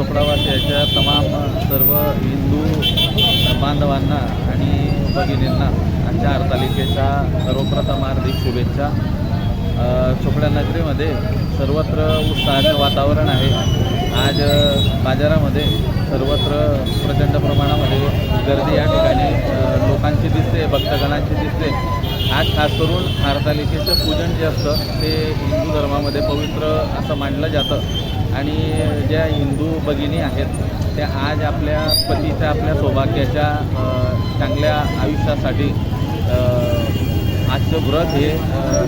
चोपडावासियाच्या तमाम सर्व हिंदू बांधवांना आणि भगिनींना आमच्या हरतालिकेच्या सर्वप्रथम हार्दिक शुभेच्छा. चोपड्या नगरीमध्ये सर्वत्र उत्साहाचं वातावरण आहे. आज बाजारामध्ये सर्वत्र प्रचंड प्रमाणामध्ये गर्दी या ठिकाणी लोकांची दिसते भक्तगणांची दिसते. आज खास करून हरतालिकेचं पूजन जे असतं ते हिंदू धर्मामध्ये पवित्र असं मानलं जातं. आणि ज्या हिंदू भगिनी आहेत त्या आज आपल्या पतीच्या आपल्या सौभाग्याच्या चांगल्या आयुष्यासाठी आजचं व्रत हे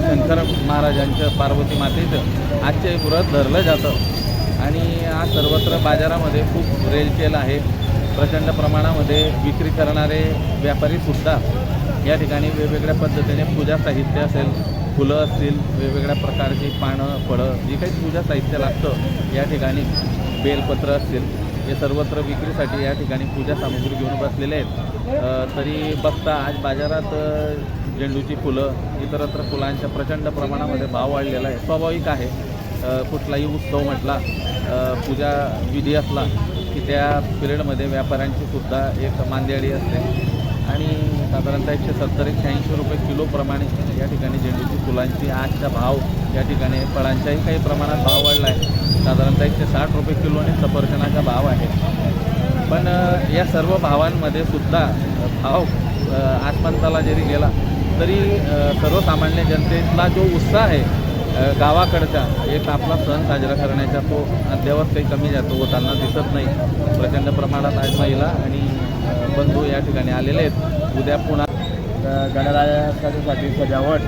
शंकर महाराजांचं पार्वती मातेचं आजचे व्रत धरलं जातं. आणि आज सर्वत्र बाजारामध्ये खूप रेलचेल आहे. प्रचंड प्रमाणामध्ये विक्री करणारे व्यापारीसुद्धा या ठिकाणी वेगवेगळ्या पद्धतीने पूजा साहित्य असेल फुलं असतील वेगवेगळ्या प्रकारची पानं फळं जी काही पूजा साहित्य लागतं या ठिकाणी बेलपत्र असतील. हे सर्वत्र विक्रीसाठी या ठिकाणी पूजा सामग्री घेऊन बसलेले आहेत. तरी बघता आज बाजारात झेंडूची फुलं इतरत्र फुलांच्या प्रचंड प्रमाणामध्ये भाव वाढलेला आहे. स्वाभाविक आहे. कुठलाही उत्सव म्हटला पूजा विधी असला की त्या पिरियडमध्ये व्यापाऱ्यांची सुद्धा एक मांदियाळी असते. आणि साधारणतः एकशे सत्तर एकशे ऐंशी रुपये किलोप्रमाणे या ठिकाणी झेंडूची फुलांची आजचा भाव या ठिकाणी फळांचाही काही प्रमाणात भाव वाढला आहे. साधारणतः एकशे साठ रुपये किलोने सफरचंदाचा भाव आहे. पण या सर्व भावांमध्ये सुद्धा भाव आसमंताला जरी गेला तरी सर्वसामान्य जनतेतला जो उत्साह आहे गावाकडचा एक आपला सण साजरा करण्याचा तो अद्यावत काही कमी जातो होताना दिसत नाही. प्रचंड प्रमाणात आज महिला आणि बंधू या ठिकाणी आलेले आहेत. उद्या पुन्हा गणरायासाठी सजावट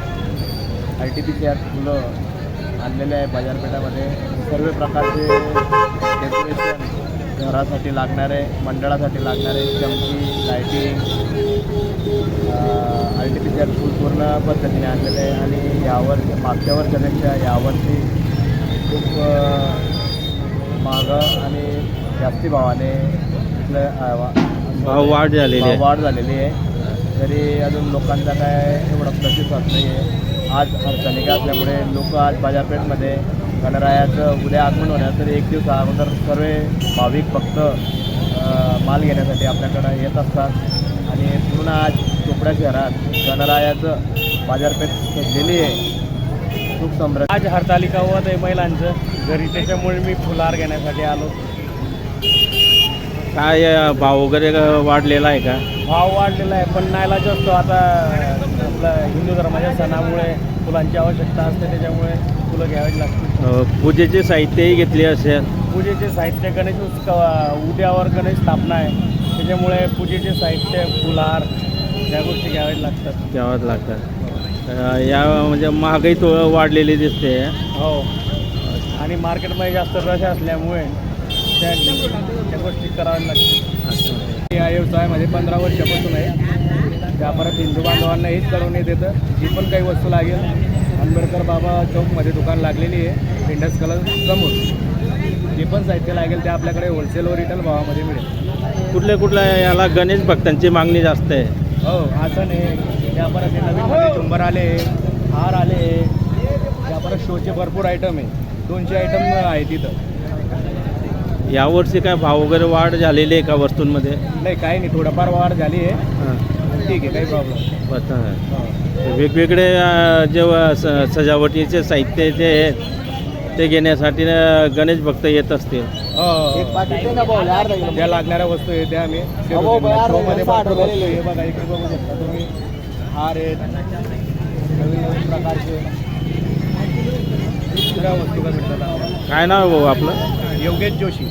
आर्टिफिशियल फुलं आणलेले आहे बाजारपेठामध्ये. सर्व प्रकारचे डेकोरेशन घरासाठी लागणारे मंडळासाठी लागणारे चमकी लायटिंग आर्टिफिशियल फूल पूर्ण पद्धतीने आणलेले आहे. आणि यावर मागच्या वर्षापेक्षा यावर्षी खूप महाग आणि जास्ती भावाने इथलं भाव वाढ झालेली आहे. वाढ झालेली आहे. तरी अजून लोकांचा काय एवढा प्रतिसाद नाही आहे आज हरतालिका असल्यामुळे लोक आज बाजारपेठमध्ये गणरायाचं उद्या आगमन होण्यास तरी एक दिवस अगोदर सर्व भाविक भक्त माल घेण्यासाठी आपल्याकडं येत असतात. आणि पूर्ण आज चोपड्या शहरात गणरायाचं बाजारपेठ सजलेली आहे. खूप समृद्ध. आज हरतालिका होत आहे महिलांचं. घरी त्याच्यामुळे मी फुलार घेण्यासाठी आलो. काय भाव वगैरे वाढलेला आहे का? भाव वाढलेला आहे पण नाईलाज असतो आता आपलं हिंदू धर्माच्या सणामुळे फुलांची आवश्यकता असते त्याच्यामुळे फुलं घ्यावी लागतील. अ, पूजेचे साहित्यही घेतले असेल. पूजेचे साहित्य गणेश उत्सव उद्यावर गणेश स्थापना आहे त्याच्यामुळे पूजेचे साहित्य फुलहार या गोष्टी घ्याव्या लागतात. द्यावंच लागतात. या म्हणजे महागाई तो वाढलेली दिसते. हो. आणि मार्केटमध्ये जास्त रश असल्यामुळे त्या त्या गोष्टी कराव्या लागतील या व्यवसायामध्ये पंधरा वर्षापासून आहे. त्या परत हिंदू बांधवांना हेच कळवण्यात येतं जी पण काही वस्तू लागेल आंबेडकर बाबा चौकमध्ये दुकान लागलेली आहे इंडस कलर समोर. जे पण साहित्य लागेल ते आपल्याकडे होलसेल व रिटेल भावामध्ये मिळेल. कुठल्या कुठल्या याला गणेश भक्तांची मागणी जास्त आहे? हो आसन आहे त्या परत हे नवीन झुंबर आले हार आले त्या परत शोचे भरपूर आयटम आहे. दोनशे आयटम आहे तिथं यावर्षी काय भाव वगैरे वाढ झालेली आहे का वस्तूंमध्ये? नाही काही नाही थोडंफार वाढ झाली आहे. हां. ठीक आहे काही प्रॉब्लेम बरं. वेगवेगळे अ, जे व- स- सजावटीचे साहित्य जे आहेत ते घेण्यासाठी अ, गणेश भक्त येत असतील. ज्या लागणाऱ्या वस्तू आहेत त्या आम्ही शोमध्ये भरपूर वस्तू आहे. बघा इकडे बघू शकता तुम्ही. हार आहेत. नवीन नवीन प्रकारचे. सगळ्या वस्तू का भेटतात आम्हाला. काय नाव आहे भाऊ आपलं? योगेश जोशी